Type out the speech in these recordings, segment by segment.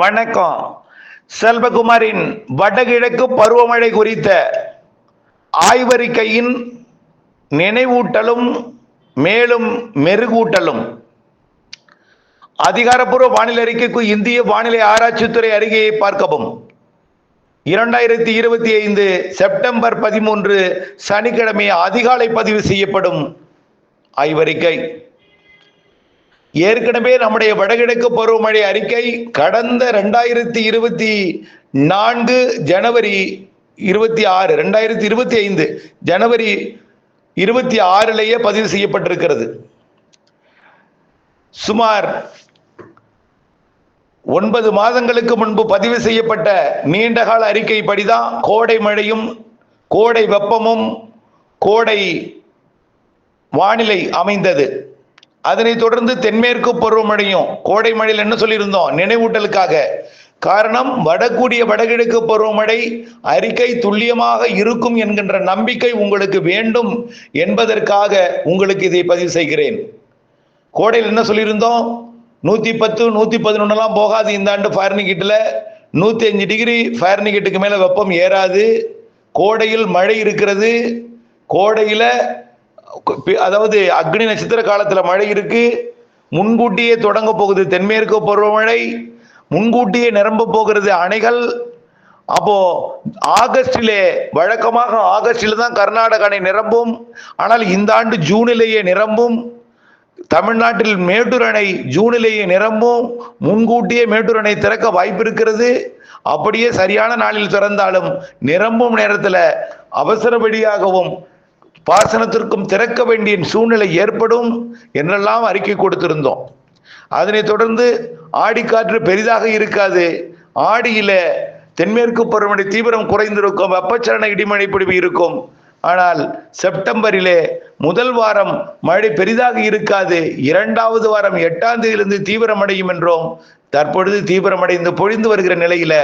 வணக்கம். செல்வகுமாரின் வடகிழக்கு பருவமழை குறித்த ஆய்வறிக்கையின் நினைவூட்டலும் மேலும் மெருகூட்டலும். அதிகாரப்பூர்வ வானிலை அறிக்கைக்கு இந்திய வானிலை ஆராய்ச்சித்துறை அறிக்கையை பார்க்கவும். இரண்டாயிரத்தி இருபத்தி ஐந்து செப்டம்பர் பதிமூன்று சனிக்கிழமை அதிகாலை பதிவு செய்யப்படும் ஆய்வறிக்கை. ஏற்கனவே நம்முடைய வடகிழக்கு பருவமழை அறிக்கை கடந்த ரெண்டாயிரத்தி இருபத்தி நான்கு ஜனவரி இருபத்தி ஆறு ரெண்டாயிரத்தி இருபத்தி ஐந்து ஜனவரி இருபத்தி ஆறிலேயே பதிவு செய்யப்பட்டிருக்கிறது. சுமார் ஒன்பது மாதங்களுக்கு முன்பு பதிவு செய்யப்பட்ட நீண்டகால அறிக்கைப்படிதான் கோடை மழையும் கோடை வெப்பமும் கோடை வானிலை அமைந்தது. அதனைத் தொடர்ந்து தென்மேற்கு பருவமழையும் கோடை மழையில் என்ன சொல்லியிருந்தோம்? நினைவூட்டலுக்காக. காரணம் வடக்கூடிய வடகிழக்கு பருவமழை அறிக்கை துல்லியமாக இருக்கும் என்கின்ற நம்பிக்கை உங்களுக்கு வேண்டும் என்பதற்காக உங்களுக்கு இதை பதிவு செய்கிறேன். கோடையில் என்ன சொல்லியிருந்தோம்? நூற்றி பத்து நூற்றி பதினொன்றுலாம் போகாது இந்த ஆண்டு ஃபாரனிகிட்டில் நூற்றி அஞ்சு டிகிரி ஃபாரினிகிட்டுக்கு மேலே வெப்பம் ஏறாது. கோடையில் மழை இருக்கிறது. கோடையில் அதாவது அக்னி நட்சத்திர காலத்தில் மழை இருக்கு முன்கூட்டியே தொடங்க போகுது தென்மேற்கு பருவமழை முன்கூட்டியே நிரம்ப போகிறது அணைகள். அப்போ ஆகஸ்டிலே வழக்கமாக ஆகஸ்டில் தான் கர்நாடக அணை நிரம்பும். ஆனால் இந்த ஆண்டு ஜூனிலேயே நிரம்பும். தமிழ்நாட்டில் மேட்டூர் அணை ஜூனிலேயே நிரம்பும். முன்கூட்டியே மேட்டூர் அணை திறக்க வாய்ப்பு இருக்கிறது. அப்படியே சரியான நாளில் திறந்தாலும் நிரம்பும் நேரத்தில் அவசரப்படியாகவும் பாசனத்திற்கும் திறக்க வேண்டிய சூழ்நிலை ஏற்படும் என்றெல்லாம் அறிக்கை கொடுத்திருந்தோம். அதனைத் தொடர்ந்து ஆடிக்காற்று பெரிதாக இருக்காது. ஆடியில தென்மேற்கு பருவமழை தீவிரம் குறைந்திருக்கும் வெப்பச்சலன இடிமழை பிடிவு இருக்கும். ஆனால் செப்டம்பரிலே முதல் வாரம் மழை பெரிதாக இருக்காது. இரண்டாவது வாரம் எட்டாம் தேதியிலிருந்து தீவிரமடையும் என்றோம் தற்பொழுது தீவிரமடைந்து பொழிந்து வருகிற நிலையில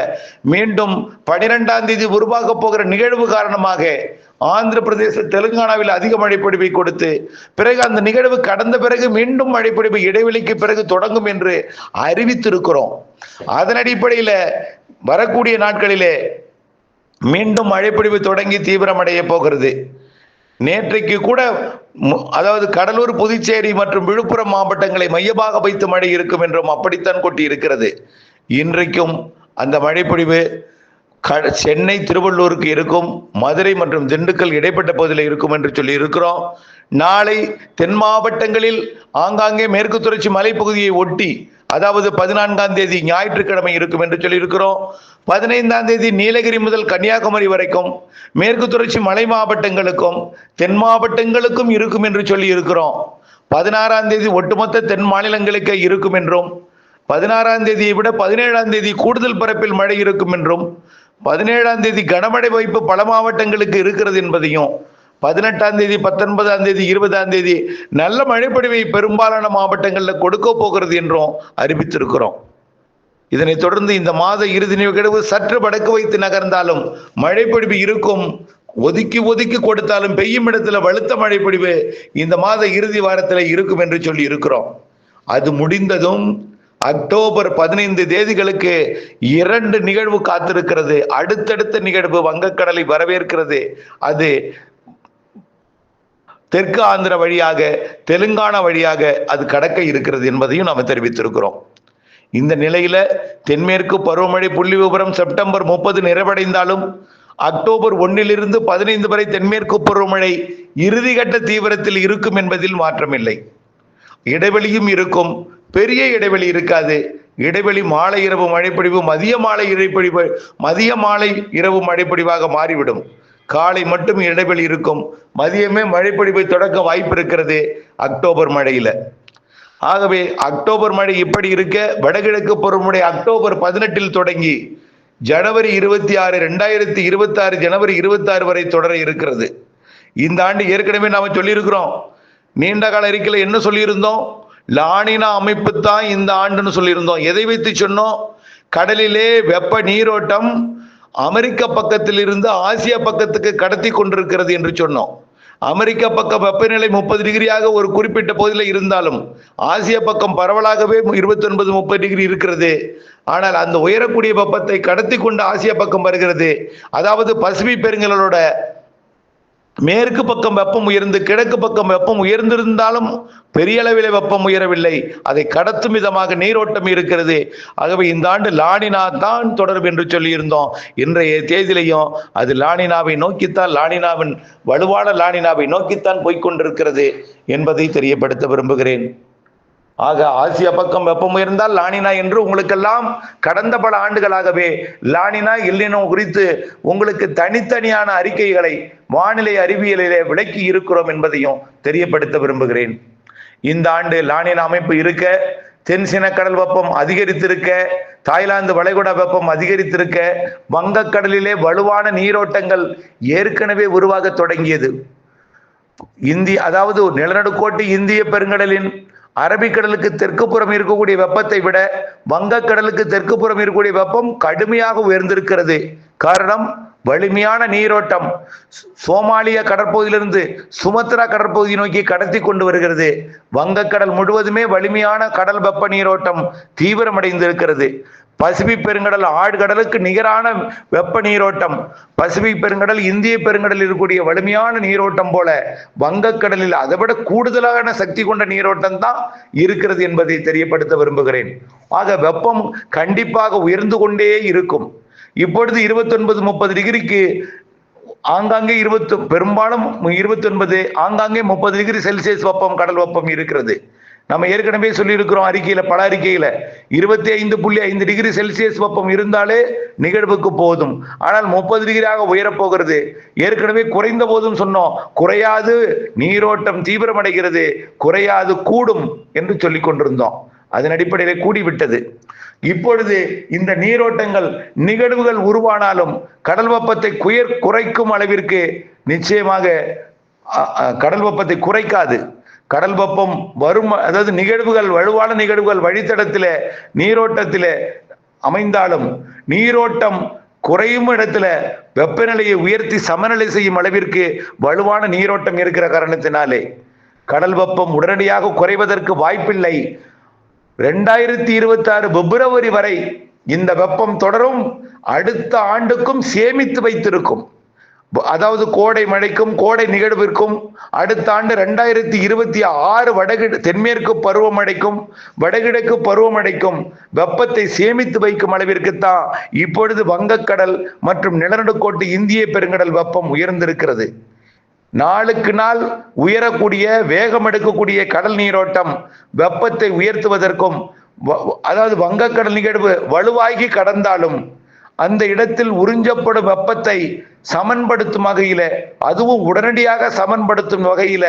மீண்டும் பனிரெண்டாம் தேதி உருவாக போகிற நிகழ்வு காரணமாக ஆந்திர பிரதேச தெலுங்கானாவில் அதிக மழைப்பொழிவை கொடுத்து பிறகு அந்த நிகழ்வு கடந்த பிறகு மீண்டும் மழைப்பொழிவு இடைவெளிக்கு பிறகு தொடங்கும் என்று அறிவித்திருக்கிறோம். அதன் அடிப்படையில் வரக்கூடிய நாட்களிலே மீண்டும் மழைப்பொழிவு தொடங்கி தீவிரமடைய போகிறது. நேற்றைக்கு கூட அதாவது கடலூர் புதுச்சேரி மற்றும் விழுப்புரம் மாவட்டங்களை மையமாக வைத்து மழை இருக்கும் என்றும் அப்படித்தான் கொட்டி இருக்கிறது இன்றைக்கும் அந்த மழைப்பொழிவு சென்னை திருவள்ளூருக்கு இருக்கும் மதுரை மற்றும் திண்டுக்கல் இடைப்பட்ட பகுதியில் இருக்கும் என்று சொல்லி இருக்கிறோம் நாளை தென் மாவட்டங்களில் ஆங்காங்கே மேற்கு தொடர்ச்சி மலைப்பகுதியை ஒட்டி அதாவது பதினான்காம் தேதி ஞாயிற்றுக்கிழமை இருக்கும் என்று சொல்லியிருக்கிறோம். பதினைந்தாம் தேதி நீலகிரி முதல் கன்னியாகுமரி வரைக்கும் மேற்கு தொடர்ச்சி மலை மாவட்டங்களுக்கும் தென் மாவட்டங்களுக்கும் இருக்கும் என்று சொல்லி இருக்கிறோம் பதினாறாம் தேதி ஒட்டுமொத்த தென் மாநிலங்களுக்கு இருக்கும் என்றும் பதினாறாம் தேதியை விட பதினேழாம் தேதி கூடுதல் பரப்பில் மழை இருக்கும் என்றும் பதினேழாம் தேதி கனமழை வாய்ப்பு பல மாவட்டங்களுக்கு இருக்கிறது என்பதையும் பதினெட்டாம் தேதி பத்தொன்பதாம் தேதி இருபதாம் தேதி நல்ல மழைப்பொழிவை பெரும்பாலான மாவட்டங்களில் கொடுக்க போகிறது என்றும் அறிவித்திருக்கிறோம். இதனைத் தொடர்ந்து இந்த மாத இறுதி நிகழ்வு சற்று வடக்கு வைத்து நகர்ந்தாலும் மழைப்பொழிவு இருக்கும். ஒதுக்கி ஒதுக்கி கொடுத்தாலும் பெய்யும் இடத்துல வலுத்த மழைப்பொழிவு இந்த மாத இறுதி வாரத்தில் இருக்கும் என்று சொல்லி இருக்கிறோம். அது முடிந்ததும் அக்டோபர் பதினைந்து தேதிகளுக்கு இரண்டு நிகழ்வு காத்திருக்கிறது. அடுத்தடுத்த நிகழ்வு வங்கக்கடலை வரவேற்கிறது. அது தெற்கு ஆந்திர வழியாக தெலுங்கானா வழியாக அது கடக்க இருக்கிறது என்பதையும் நாம் தெரிவித்திருக்கிறோம். இந்த நிலையில தென்மேற்கு பருவமழை புள்ளி விவரம் செப்டம்பர் முப்பது நிறைவடைந்தாலும் அக்டோபர் ஒன்னிலிருந்து பதினைந்து வரை தென்மேற்கு பருவமழை இறுதிகட்ட தீவிரத்தில் இருக்கும் என்பதில் மாற்றமில்லை. இடைவெளியும் இருக்கும். பெரிய இடைவெளி இருக்காது. இடைவெளி மாலை இரவு மழைப்பொழிவு மதிய மாலை இடைப்பொழிவு மதிய மாலை இரவு மழைப்பொழிவாக மாறிவிடும். காலை மட்டும் இடைவெளி இருக்கும். மதியமே மழைப்பொழிவை தொடக்க வாய்ப்பு இருக்கிறது. அக்டோபர் மழையில. ஆகவே அக்டோபர் மழை இப்படி இருக்க வடகிழக்கு பருவமழை அக்டோபர் பதினெட்டில் தொடங்கி ஜனவரி இருபத்தி ஆறு ரெண்டாயிரத்தி இருபத்தி ஆறு ஜனவரி இருபத்தி ஆறு வரை தொடர இருக்கிறது. இந்த ஆண்டு ஏற்கனவே நாம சொல்லியிருக்கிறோம். நீண்ட கால அறிக்கையில் என்ன சொல்லியிருந்தோம்? லானினா அமைப்பு தான் இந்த ஆண்டுன்னு சொல்லியிருந்தோம். எதை வைத்து சொன்னோம்? கடலிலே வெப்ப நீரோட்டம் அமெரிக்க பக்கத்தில் இருந்து ஆசியா பக்கத்துக்கு கடத்தி கொண்டிருக்கிறது என்று சொன்னோம். அமெரிக்க பக்கம் வெப்பநிலை முப்பது டிகிரியாக ஒரு குறிப்பிட்ட பகுதியில் இருந்தாலும் ஆசிய பக்கம் பரவலாகவே இருபத்தி ஒன்பது முப்பது டிகிரி இருக்கிறது. ஆனால் அந்த உயரக்கூடிய வெப்பத்தை கடத்தி கொண்டு ஆசிய பக்கம் வருகிறது. அதாவது பசிபிக் பெருங்கலோட மேற்கு பக்கம் வெப்பம் உயர்ந்து கிழக்கு பக்கம் வெப்பம் உயர்ந்திருந்தாலும் பெரிய அளவிலே வெப்பம் உயரவில்லை. அதை கடத்தும் விதமாக நீரோட்டம் இருக்கிறது. ஆகவே இந்த ஆண்டு லானினா தான் தொடரும் என்று சொல்லியிருந்தோம். இன்றைய தேதியிலையும் அது லானினாவை நோக்கித்தான் லானினாவின் வலுவான லானினாவை நோக்கித்தான் போய்க்கொண்டிருக்கிறது என்பதை தெரியப்படுத்த விரும்புகிறேன். ஆக ஆசியா பக்கம் வெப்பம் உயர்ந்தால் லானினா என்று உங்களுக்கெல்லாம் கடந்த பல ஆண்டுகளாகவே லானினா இல்லினோ குறித்து உங்களுக்கு தனித்தனியான அறிக்கைகளை வானிலை அறிவியலிலே விளக்கி இருக்கிறோம் என்பதையும் தெரியப்படுத்த விரும்புகிறேன். இந்த ஆண்டு லானினா அமைப்பு இருக்க தென் கடல் வெப்பம் அதிகரித்திருக்க தாய்லாந்து வளைகுடா வெப்பம் அதிகரித்திருக்க வங்கக்கடலிலே வலுவான நீரோட்டங்கள் ஏற்கனவே உருவாக தொடங்கியது. இந்திய அதாவது நிலநடுக்கோட்டு இந்திய பெருங்கடலின் அரபிக்கடலுக்கு தெற்கு புறம் இருக்கக்கூடிய வெப்பத்தை விட வங்கக்கடலுக்கு தெற்கு புறம் இருக்கக்கூடிய வெப்பம் கடுமையாக உயர்ந்திருக்கிறது. காரணம் வலிமையான நீரோட்டம். சோமாலிய கடற்பகுதியிலிருந்து சுமத்ரா கடற்பகுதி நோக்கி கடத்தி கொண்டு வருகிறது. வங்கக்கடல் முழுவதுமே வலிமையான கடல் வெப்ப நீரோட்டம் தீவிரமடைந்திருக்கிறது. பசிபிக் பெருங்கடல் ஆழ்கடலுக்கு நிகரான வெப்ப நீரோட்டம். பசிபிக் பெருங்கடல் இந்திய பெருங்கடலில் இருக்கக்கூடிய வலிமையான நீரோட்டம் போல வங்கக்கடலில் அதை விட கூடுதலான சக்தி கொண்ட நீரோட்டம் தான் இருக்கிறது என்பதை தெரியப்படுத்த விரும்புகிறேன். ஆக வெப்பம் கண்டிப்பாக உயர்ந்து கொண்டே இருக்கும். இப்பொழுது இருபத்தொன்பது முப்பது டிகிரிக்கு ஆங்காங்கே இருபத்து பெரும்பாலும் இருபத்தி ஒன்பது ஆங்காங்கே முப்பது டிகிரி செல்சியஸ் வெப்பம் கடல் வெப்பம் இருக்கிறது. நம்ம ஏற்கனவே சொல்லியிருக்கிறோம் அறிக்கையில பல அறிக்கையில. இருபத்தி ஐந்து புள்ளி ஐந்து டிகிரி செல்சியஸ் வெப்பம் இருந்தாலே நிகழ்வுக்கு போதும். ஆனால் முப்பது டிகிரியாக உயரப் போகிறது ஏற்கனவே குறைந்த போதும் சொன்னோம். குறையாது நீரோட்டம் தீவிரமடைகிறது. குறையாது கூடும் என்று சொல்லி கொண்டிருந்தோம். அதன் அடிப்படையில் கூடிவிட்டது. இப்பொழுது இந்த நீரோட்டங்கள் நிகழ்வுகள் உருவானாலும் கடல் வெப்பத்தை குயர் குறைக்கும் அளவிற்கு நிச்சயமாக கடல் வெப்பத்தை குறைக்காது. கடல் வெப்பம் வரும் அதாவது நிகழ்வுகள் வலுவான நிகழ்வுகள் வழித்தடத்திலே நீரோட்டத்திலே அமைந்தாலும் நீரோட்டம் குறையும் இடத்துல வெப்பநிலையை உயர்த்தி சமநிலை செய்யும் அளவிற்கு வலுவான நீரோட்டம் இருக்கிற காரணத்தினாலே. கடல் வெப்பம் உடனடியாக குறைவதற்கு வாய்ப்பில்லை. ரெண்டாயிரத்தி இருபத்தி ஆறு பிப்ரவரி வரை இந்த வெப்பம் தொடரும். அடுத்த ஆண்டுக்கும் சேமித்து வைத்திருக்கும். அதாவது கோடை மழைக்கும் கோடை நிகழ்விற்கும் அடுத்த ஆண்டு ரெண்டாயிரத்தி இருபத்தி ஆறு வடகிழ தென்மேற்கு பருவமழைக்கும் வடகிழக்கு பருவமழைக்கும் வெப்பத்தை சேமித்து வைக்கும் அளவிற்கு தான் இப்பொழுது வங்கக்கடல் மற்றும் நிலநடுக்கோட்டு இந்திய பெருங்கடல் வெப்பம் உயர்ந்திருக்கிறது. நாளுக்கு நாள் உயரக்கூடிய வேகம் எடுக்கக்கூடிய கடல் நீரோட்டம் வெப்பத்தை உயர்த்துவதற்கும் அதாவது வங்கக்கடல் நிகழ்வு வலுவாகி கடந்தாலும் அந்த இடத்தில் உறிஞ்சப்படும் வெப்பத்தை சமன்படுத்தும் வகையில அதுவும் உடனடியாக சமன்படுத்தும் வகையில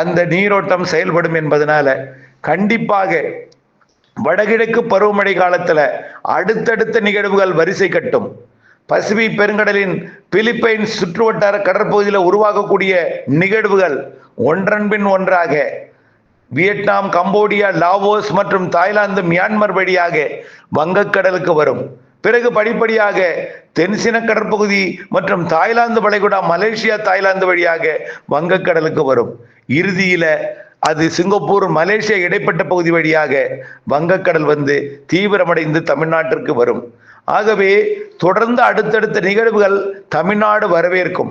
அந்த நீரோட்டம் செயல்படும் என்பதனால கண்டிப்பாக வடகிழக்கு பருவமழை காலத்துல அடுத்தடுத்த நிகழ்வுகள் வரிசை கட்டும். பசிபி பெருங்கடலின் பிலிப்பைன்ஸ் சுற்றுவட்டார கடற்பகுதியில் உருவாகக்கூடிய நிகழ்வுகள் ஒன்றன்பின் ஒன்றாக வியட்நாம் கம்போடியா லாவோஸ் மற்றும் தாய்லாந்து மியான்மர் வழியாக வங்கக்கடலுக்கு வரும். பிறகு படிப்படியாக தென்சின கடற்பகுதி மற்றும் தாய்லாந்து வளைகுடா மலேசியா தாய்லாந்து வழியாக வங்கக்கடலுக்கு வரும். இறுதியில அது சிங்கப்பூர் மலேசியா இடைப்பட்ட பகுதி வழியாக வங்கக்கடல் வந்து தீவிரமடைந்து தமிழ்நாட்டிற்கு வரும். ஆகவே தொடர்ந்து அடுத்தடுத்த நிகழ்வுகள் தமிழ்நாடு வரவேற்கும்.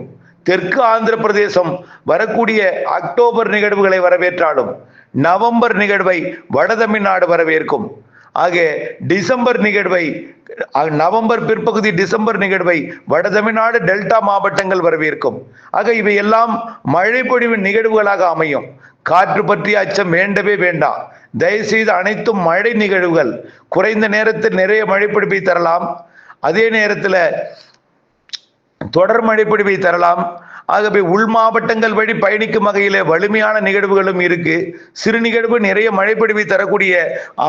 தெற்கு ஆந்திர பிரதேசம் வரக்கூடிய அக்டோபர் நிகழ்வுகளை வரவேற்றாலும் நவம்பர் நிகழ்வை வட தமிழ்நாடு வரவேற்கும். ஆக டிசம்பர் நிகழ்வை நவம்பர் பிற்பகுதி டிசம்பர் நிகழ்வை வட தமிழ்நாடு டெல்டா மாவட்டங்கள் வரவேற்கும். ஆக இவை எல்லாம் மழை நிகழ்வுகளாக அமையும். காற்று பற்றிய அச்சம் வேண்டவே வேண்டாம். தயவுசெய்து அனைத்தும் மழை நிகழ்வுகள். குறைந்த நேரத்தில் நிறைய மழைப்பிடிப்பை தரலாம். அதே நேரத்தில் தொடர் மழைப்பிடிப்பை தரலாம். ஆகவே உள் மாவட்டங்கள் வழி பயணிக்கும் வகையில வலிமையான நிகழ்வுகளும் இருக்கு. சிறு நிகழ்வு நிறைய மழைப்பொழிவை தரக்கூடிய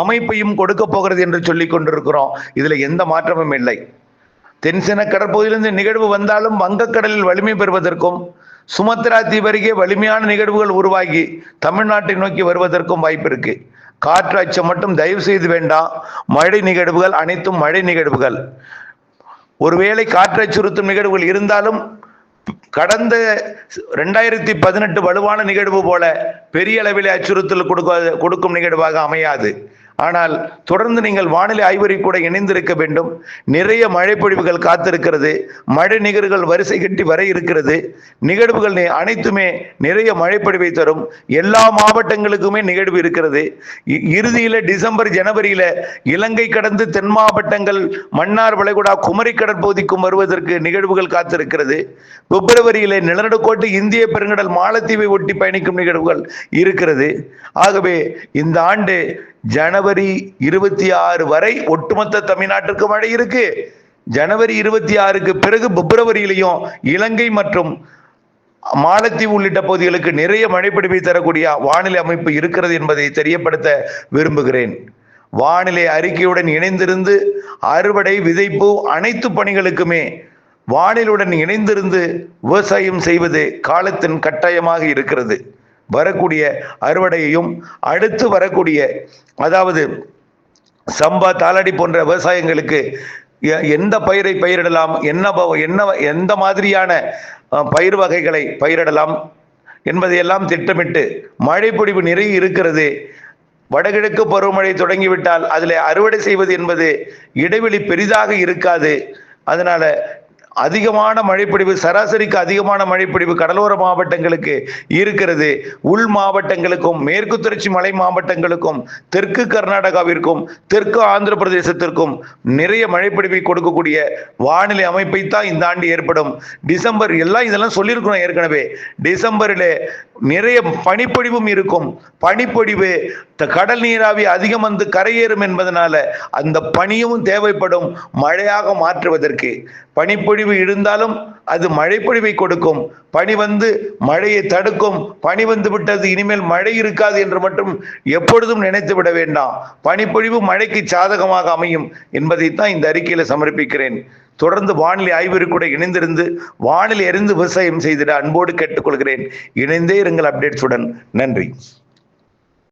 அமைப்பையும் கொடுக்க போகிறது என்று சொல்லிக் கொண்டிருக்கிறோம். இதுல எந்த மாற்றமும் இல்லை. தென்சென கடற்பகுதியிலிருந்து நிகழ்வு வந்தாலும் வங்கக்கடலில் வலிமை பெறுவதற்கும் சுமத்ரா தீவு அருகே வலிமையான நிகழ்வுகள் உருவாகி தமிழ்நாட்டை நோக்கி வருவதற்கும் வாய்ப்பு இருக்கு. காற்று அச்சம் மட்டும் தயவு செய்து வேண்டாம். மழை நிகழ்வுகள் அனைத்தும் மழை நிகழ்வுகள். ஒருவேளை காற்று அச்சுறுத்தும் நிகழ்வுகள் இருந்தாலும் கடந்த ரெண்டாயிரத்தி பதினெட்டு வலுவான நிகழ்வு போல பெரிய அளவில் அச்சுறுத்தல் கொடுக்க கொடுக்கும் நிகழ்வாக அமையாது. ஆனால் தொடர்ந்து நீங்கள் வானிலை ஆய்வறி கூட இணைந்திருக்க வேண்டும். நிறைய மழைப்பொழிவுகள் காத்திருக்கிறது. மழை நிகழ்வுகள் வரிசை கட்டி வர இருக்கிறது. நிகழ்வுகள் அனைத்துமே நிறைய மழைப்பொழிவை தரும். எல்லா மாவட்டங்களுக்குமே நிகழ்வு இருக்கிறது. இ- டிசம்பர் ஜனவரியில் இலங்கை கடந்து தென் மாவட்டங்கள் மன்னார் வளைகுடா குமரி கடற்பகுதிக்கும் வருவதற்கு நிகழ்வுகள் காத்திருக்கிறது. பிப்ரவரியிலே நிலநடுக்கோட்டு இந்திய பெருங்கடல் மாலத்தீவை ஒட்டி பயணிக்கும் நிகழ்வுகள் இருக்கிறது. ஆகவே இந்த ஆண்டு ஜனவரி இருபத்தி ஆறு வரை ஒட்டுமொத்த தமிழ்நாட்டிற்கு மழை இருக்கு. ஜனவரி இருபத்தி ஆறுக்கு பிறகு பிப்ரவரியிலையும் இலங்கை மற்றும் மாலத்தீவு உள்ளிட்ட பகுதிகளுக்கு நிறைய மழைப்பிடிப்பை தரக்கூடிய வானிலை அமைப்பு இருக்கிறது என்பதை தெரியப்படுத்த விரும்புகிறேன். வானிலை அறிக்கையுடன் இணைந்திருந்து அறுவடை விதைப்பு அனைத்து பணிகளுக்குமே வானிலுடன் இணைந்திருந்து விவசாயம் செய்வது காலத்தின் கட்டாயமாக இருக்கிறது. வரக்கூடிய அறுவடையையும் அடுத்து வரக்கூடிய அதாவது சம்பா தாளடி போன்ற விவசாயங்களுக்கு எ- எந்த பயிரை பயிரிடலாம் என்ன என்ன எந்த மாதிரியான பயிர் வகைகளை பயிரிடலாம் என்பதையெல்லாம் திட்டமிட்டு மழைப்பொழிவு நிறைய இருக்கிறது. வடகிழக்கு பருவமழை தொடங்கிவிட்டால் அதில் அறுவடை செய்வது என்பது இடைவெளி பெரிதாக இருக்காது. அதனால அதிகமான மழைப்பொழிவு சராசரிக்கு அதிகமான மழைப்பொழிவு கடலோர மாவட்டங்களுக்கு இருக்கிறது. உள் மாவட்டங்களுக்கும் மேற்கு தொடர்ச்சி மலை மாவட்டங்களுக்கும் தெற்கு கர்நாடகாவிற்கும் தெற்கு ஆந்திர பிரதேசத்திற்கும் நிறைய மழைப்பொழிவை கொடுக்கக்கூடிய வானிலை அமைப்பை தான் இந்த ஆண்டு ஏற்படும். டிசம்பர் எல்லாம் இதெல்லாம் சொல்லியிருக்கிறோம் ஏற்கனவே. டிசம்பரில் நிறைய பனிப்பொழிவும் இருக்கும். பனிப்பொழிவு த- கடல் நீராவி அதிகம் வந்து கரையேறும் என்பதனால அந்த பனியும் தேவைப்படும். மழையாக மாற்றுவதற்கு. பனிப்பொழிவு இருந்தாலும் அது மழைப்பொழிவை கொடுக்கும். பனி வந்து மழையை தடுக்கும். பனி வந்து விட்டது இனிமேல் மழை இருக்காது என்று மட்டும் எப்பொழுதும் நினைத்து விட வேண்டாம். பனிப்பொழிவு மழைக்கு சாதகமாக அமையும் என்பதைத்தான் இந்த அறிக்கையில சமர்ப்பிக்கிறேன். தொடர்ந்து வானிலை ஆய்விற்கு கூட இணைந்திருந்து வானிலை அறிந்து விவசாயம் செய்திட அன்போடு கேட்டுக்கொள்கிறேன். இணைந்தே இருங்கள் அப்டேட்ஸுடன். நன்றி.